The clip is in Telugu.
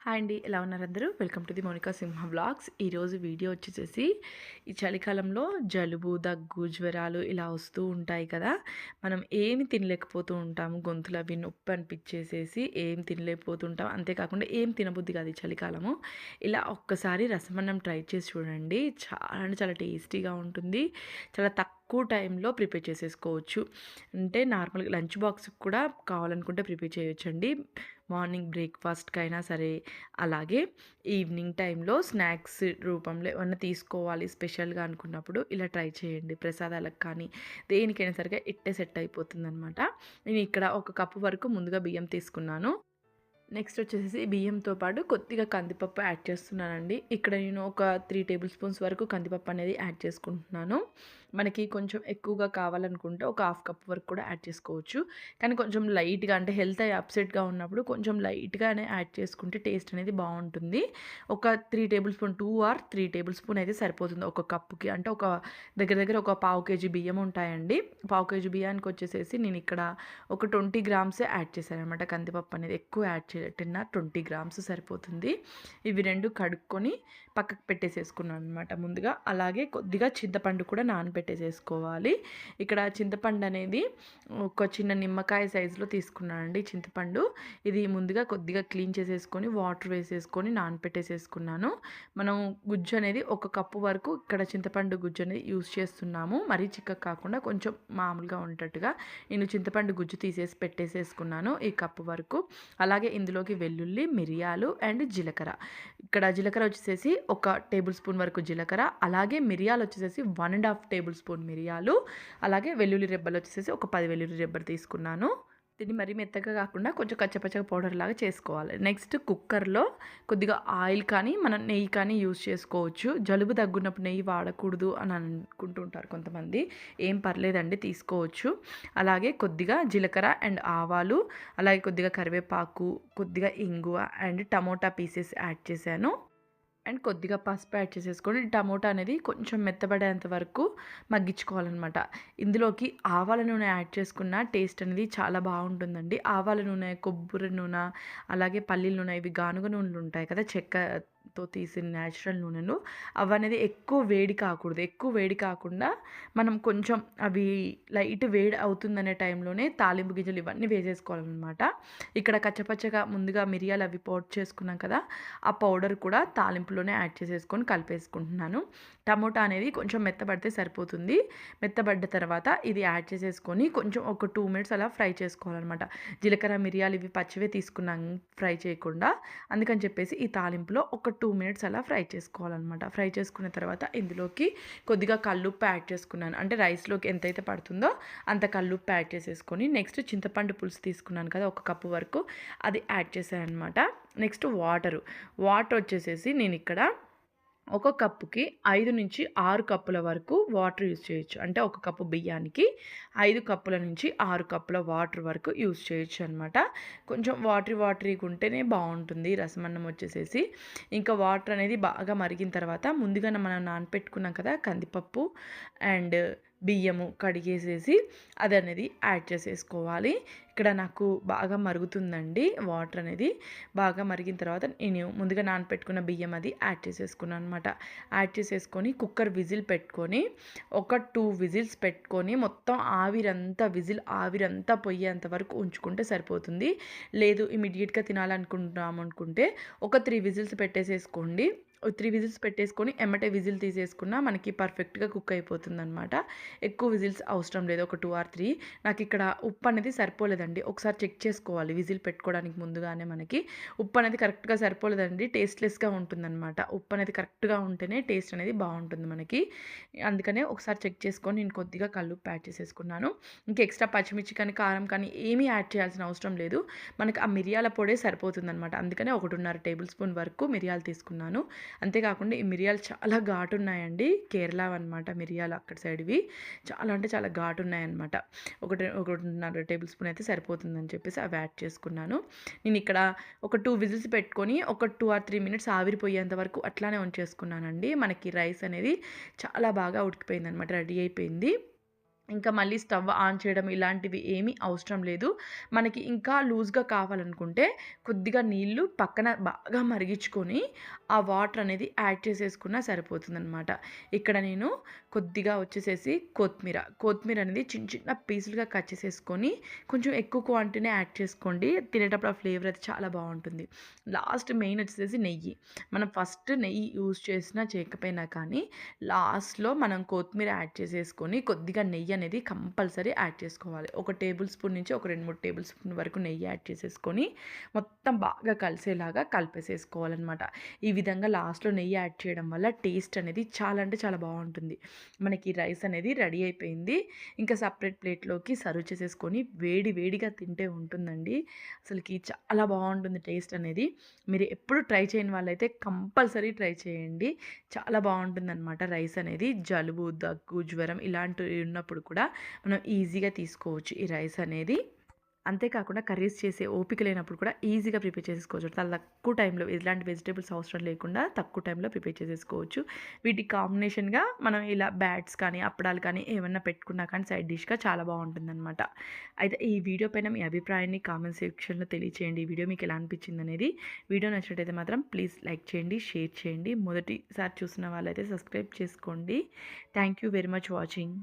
హాయ్ అండి ఎలా ఉన్నారు అందరూ? Welcome to the Monika Simha blogs ఈరోజు వీడియో వచ్చేసేసి ఈ చలికాలంలో జలుబు దగ్గు జ్వరాలు ఇలా వస్తూ ఉంటాయి కదా. మనం ఏమి తినలేకపోతూ ఉంటాము. గొంతులు అవి నొప్పి అనిపించేసేసి ఏం తినలేకపోతుంటాం అంతేకాకుండా ఏం తినబుద్ధి కాదు ఈ చలికాలము. ఇలా ఒక్కసారి రసమన్నం ట్రై చేసి చూడండి. చాలా అంటే చాలా టేస్టీగా ఉంటుంది. చాలా తక్కువ టైంలో ప్రిపేర్ చేసేసుకోవచ్చు. అంటే నార్మల్గా లంచ్ బాక్స్కి కూడా కావాలనుకుంటే ప్రిపేర్ చేయొచ్చండి. మార్నింగ్ బ్రేక్ఫాస్ట్కి అయినా సరే అలాగే ఈవినింగ్ టైంలో స్నాక్స్ రూపంలో ఏమన్నా తీసుకోవాలి స్పెషల్గా అనుకున్నప్పుడు ఇలా ట్రై చేయండి. ప్రసాదాలకు కానీ దేనికైనా సరిగా ఇట్టే సెట్ అయిపోతుందనమాట నేను ఇక్కడ ఒక కప్పు వరకు ముందుగా బియ్యం తీసుకున్నాను. నెక్స్ట్ వచ్చేసి బియ్యంతో పాటు కొద్దిగా కందిపప్పు యాడ్ చేస్తున్నానండి. ఇక్కడ నేను ఒక త్రీ టేబుల్ స్పూన్స్ వరకు కందిపప్పు అనేది యాడ్ చేసుకుంటున్నాను. మనకి కొంచెం ఎక్కువగా కావాలనుకుంటే ఒక హాఫ్ కప్ వరకు కూడా యాడ్ చేసుకోవచ్చు. కానీ కొంచెం లైట్గా అంటే హెల్త్ అయ్యి అప్సెట్గా ఉన్నప్పుడు కొంచెం లైట్గానే యాడ్ చేసుకుంటే టేస్ట్ అనేది బాగుంటుంది. ఒక three tablespoon two or three tablespoon అయితే సరిపోతుంది ఒక కప్పుకి. అంటే ఒక దగ్గర దగ్గర ఒక పావు కేజీ బియ్యం ఉంటాయండి. పావు కేజీ బియ్యానికి వచ్చేసేసి నేను ఇక్కడ ఒక ట్వంటీ గ్రామ్సే యాడ్ చేశాను అనమాట కందిపప్పు అనేది ఎక్కువ యాడ్ చేయటన్నా ట్వంటీ గ్రామ్స్ సరిపోతుంది. ఇవి రెండు కడుక్కొని పక్కకు పెట్టేసేసుకున్నాను అనమాట ముందుగా. అలాగే కొద్దిగా చింతపండు కూడా నానబెట్టేసేసుకోవాలి ఇక్కడ చింతపండు అనేది ఒక చిన్న నిమ్మకాయ సైజులో తీసుకున్నానండి చింతపండు. ఇది ముందుగా కొద్దిగా క్లీన్ చేసేసుకొని వాటర్ వేసేసుకొని నానబెట్టేసేసుకున్నాను మనం గుజ్జు అనేది ఒక కప్పు వరకు ఇక్కడ చింతపండు గుజ్జు అనేది యూస్ చేస్తున్నాము. మరీ చిక్క కాకుండా కొంచెం మామూలుగా ఉండేట్టుగా నేను చింతపండు గుజ్జు తీసేసి పెట్టేసేసుకున్నాను ఈ కప్పు వరకు. అలాగే ఇందులోకి వెల్లుల్లి మిరియాలు అండ్ జీలకర్ర. ఇక్కడ జీలకర్ర వచ్చేసేసి ఒక టేబుల్ స్పూన్ వరకు జీలకర్ర. అలాగే మిరియాలు వచ్చేసేసి one and half tablespoon మిరియాలు అలాగే వెల్లుల్లి రెబ్బలు వచ్చేసి ఒక పది వెల్లుల్లి రెబ్బలు తీసుకున్నాను. దీన్ని మరీ మెత్తగా కాకుండా కొంచెం కచ్చపచ్చగా పౌడర్ లాగా చేసుకోవాలి. నెక్స్ట్ కుక్కర్లో కొద్దిగా ఆయిల్ కానీ మనం నెయ్యి కానీ యూజ్ చేసుకోవచ్చు. జలుబు తగ్గున్నప్పుడు నెయ్యి వాడకూడదు అని అనుకుంటుంటారు కొంతమంది. ఏం పర్లేదండి తీసుకోవచ్చు. అలాగే కొద్దిగా జీలకర్ర అండ్ ఆవాలు అలాగే కొద్దిగా కరివేపాకు కొద్దిగా ఇంగువ అండ్ టమోటా పీసెస్ యాడ్ చేశాను. అండ్ కొద్దిగా పసుపు యాడ్ చేసేసుకొని టమోటా అనేది కొంచెం మెత్తబడేంత వరకు మగ్గించుకోవాలన్నమాట. ఇందులోకి ఆవాల నూనె యాడ్ చేసుకున్న టేస్ట్ అనేది చాలా బాగుంటుందండి. ఆవాల నూనె కొబ్బరి నూనె అలాగే పల్లీల నూనె ఇవి గానుగ నూనెలు ఉంటాయి కదా చెక్క చెక్కతో తీసిన న్యాచురల్ నూనెను అవి అనేది ఎక్కువ వేడి కాకూడదు. ఎక్కువ వేడి కాకుండా మనం కొంచెం అవి లైట్ వేడి అవుతుందనే టైంలోనే తాలింపు గింజలు ఇవన్నీ వేసేసుకోవాలన్నమాట. ఇక్కడ కచ్చపచ్చగా ముందుగా మిరియాలు అవి పౌడర్ చేసుకున్నాం కదా ఆ పౌడర్ కూడా తాలింపులోనే యాడ్ చేసేసుకొని కలిపేసుకుంటున్నాను. టమోటా అనేది కొంచెం మెత్తబడితే సరిపోతుంది. మెత్తబడ్డ తర్వాత ఇది యాడ్ చేసేసుకొని కొంచెం ఒక టూ మినిట్స్ అలా ఫ్రై చేసుకోవాలన్నమాట. జీలకర్ర మిరియాలు ఇవి పచ్చివే తీసుకున్నాం ఫ్రై చేయకుండా. అందుకని చెప్పేసి ఈ తాలింపులో ఒక టూ టూ మినిట్స్ అలా ఫ్రై చేసుకోవాలన్నమాట. ఫ్రై చేసుకున్న తర్వాత ఇందులోకి కొద్దిగా కల్లుప్పు యాడ్ చేసుకున్నాను. అంటే రైస్లోకి ఎంతైతే పడుతుందో అంత కల్లుప్పు యాడ్ చేసేసుకొని నెక్స్ట్ చింతపండు పులుసు తీసుకున్నాను కదా ఒక కప్పు వరకు అది యాడ్ చేశాను అనమాట నెక్స్ట్ వాటరు. వాటర్ వచ్చేసేసి నేను ఇక్కడ ఒక కప్పుకి ఐదు నుంచి ఆరు కప్పుల వరకు వాటర్ యూజ్ చేయొచ్చు. అంటే ఒక కప్పు బియ్యానికి ఐదు కప్పుల నుంచి ఆరు కప్పుల వాటర్ వరకు యూజ్ చేయొచ్చు అనమాట కొంచెం వాటరీ వాటరీగా ఉంటేనే బాగుంటుంది. రసమన్నం వచ్చేసేసి ఇంకా వాటర్ అనేది బాగా మరిగిన తర్వాత ముందుగానే మనం నానపెట్టుకున్నాం కదా కందిపప్పు అండ్ బియ్యము కడిగేసేసి అది అనేది యాడ్ చేసేసుకోవాలి. ఇక్కడ నాకు బాగా మరుగుతుందండి వాటర్ అనేది. బాగా మరిగిన తర్వాత నేను ముందుగా నానపెట్టుకున్న బియ్యం అది యాడ్ చేసేసుకున్నాను అనమాట యాడ్ చేసేసుకొని కుక్కర్ విజిల్ పెట్టుకొని ఒక టూ విజిల్స్ పెట్టుకొని మొత్తం ఆవిరంతా విజిల్ ఆవిరంతా పొయ్యేంత వరకు ఉంచుకుంటే సరిపోతుంది. లేదు ఇమీడియట్గా తినాలనుకుంటున్నాము అనుకుంటే ఒక త్రీ విజిల్స్ పెట్టేసేసుకోండి. త్రీ విజిల్స్ పెట్టేసుకొని ఎమ్మటే విజిల్ తీసేసుకున్నా మనకి పర్ఫెక్ట్గా కుక్ అయిపోతుంది అనమాట ఎక్కువ విజిల్స్ అవసరం లేదు ఒక టూ ఆర్ త్రీ. నాకు ఇక్కడ ఉప్పు అనేది సరిపోలేదండి. ఒకసారి చెక్ చేసుకోవాలి విజిల్ పెట్టుకోవడానికి ముందుగానే మనకి. ఉప్పు అనేది కరెక్ట్గా సరిపోలేదండి టేస్ట్లెస్గా ఉంటుందన్నమాట. ఉప్పు అనేది కరెక్ట్గా ఉంటేనే టేస్ట్ అనేది బాగుంటుంది మనకి. అందుకనే ఒకసారి చెక్ చేసుకొని నేను కొద్దిగా కళ్ళు యాడ్ చేసేసుకున్నాను. ఇంకా ఎక్స్ట్రా పచ్చిమిర్చి కానీ కారం కానీ ఏమీ యాడ్ చేయాల్సిన అవసరం లేదు. మనకి ఆ మిరియాల పొడే సరిపోతుంది అనమాట అందుకనే ఒకటిన్నర టేబుల్ స్పూన్ వరకు మిరియాలు తీసుకున్నాను. అంతేకాకుండా ఈ మిరియాలు చాలా ఘాటు ఉన్నాయండి కేరళ అనమాట మిరియాలు అక్కడ సైడ్వి. చాలా అంటే చాలా ఘాటు ఉన్నాయన్నమాట ఒకటి ఒకటిన్నర టేబుల్ స్పూన్ అయితే సరిపోతుందని చెప్పేసి అవి యాడ్ చేసుకున్నాను. నేను ఇక్కడ ఒక టూ విజిల్స్ పెట్టుకొని ఒక టూ ఆర్ త్రీ మినిట్స్ ఆవిరిపోయేంత వరకు అట్లానే ఉంచేసుకున్నానండి. మనకి రైస్ అనేది చాలా బాగా ఉడికిపోయింది అనమాట రెడీ అయిపోయింది. ఇంకా మళ్ళీ స్టవ్ ఆన్ చేయడం ఇలాంటివి ఏమీ అవసరం లేదు. మనకి ఇంకా లూజ్గా కావాలనుకుంటే కొద్దిగా నీళ్ళు పక్కన బాగా మరిగించుకొని ఆ వాటర్ అనేది యాడ్ చేసేసుకున్నా సరిపోతుందనమాట ఇక్కడ నేను కొద్దిగా వచ్చేసేసి కొత్తిమీర. కొత్తిమీర అనేది చిన్న చిన్న పీసులుగా కట్ చేసేసుకొని కొంచెం ఎక్కువ క్వాంటిటీనే యాడ్ చేసుకోండి. తినేటప్పుడు ఆ ఫ్లేవర్ అయితే చాలా బాగుంటుంది. లాస్ట్ మెయిన్ వచ్చేసి నెయ్యి. మనం ఫస్ట్ నెయ్యి యూజ్ చేసినా చేయకపోయినా కానీ లాస్ట్లో మనం కొత్తిమీర యాడ్ చేసేసుకొని కొద్దిగా నెయ్యి అనేది కంపల్సరీ యాడ్ చేసుకోవాలి. ఒక టేబుల్ స్పూన్ నుంచి ఒక రెండు మూడు టేబుల్ స్పూన్ వరకు నెయ్యి యాడ్ చేసేసుకొని మొత్తం బాగా కలిసేలాగా కలిపేసేసుకోవాలన్నమాట. ఈ విధంగా లాస్ట్లో నెయ్యి యాడ్ చేయడం వల్ల టేస్ట్ అనేది చాలా అంటే చాలా బాగుంటుంది. మనకి రైస్ అనేది రెడీ అయిపోయింది. ఇంకా సపరేట్ ప్లేట్లోకి సర్వ్ చేసేసుకొని వేడి వేడిగా తింటే ఉంటుందండి. అసలుకి చాలా బాగుంటుంది టేస్ట్ అనేది. మీరు ఎప్పుడు ట్రై చేయని వాళ్ళైతే కంపల్సరీ ట్రై చేయండి. చాలా బాగుంటుంది అనమాట రైస్ అనేది. జలుబు దగ్గు జ్వరం ఇలాంటివి ఉన్నప్పుడు కూడా మనం ఈజీగా తీసుకోవచ్చు ఈ రైస్ అనేది. అంతేకాకుండా కర్రీస్ చేసే ఓపిక లేనప్పుడు కూడా ఈజీగా ప్రిపేర్ చేసుకోవచ్చు చాలా తక్కువ టైంలో ఇలాంటి వెజిటేబుల్స్ అవసరం లేకుండా తక్కువ టైంలో ప్రిపేర్ చేసేసుకోవచ్చు. వీటి కాంబినేషన్గా మనం ఇలా బ్యాట్స్ కానీ అప్పడాలు కానీ ఏమన్నా పెట్టుకున్నా కానీ సైడ్ డిష్గా చాలా బాగుంటుందన్నమాట. అయితే ఈ వీడియో పైన మీ అభిప్రాయాన్ని కామెంట్ సెక్షన్లో తెలియచేయండి. ఈ వీడియో మీకు ఎలా అనిపించింది అనేది. వీడియో నచ్చినట్టయితే మాత్రం ప్లీజ్ లైక్ చేయండి షేర్ చేయండి. మొదటిసారి చూసిన వాళ్ళైతే సబ్స్క్రైబ్ చేసుకోండి. Thank you very much watching.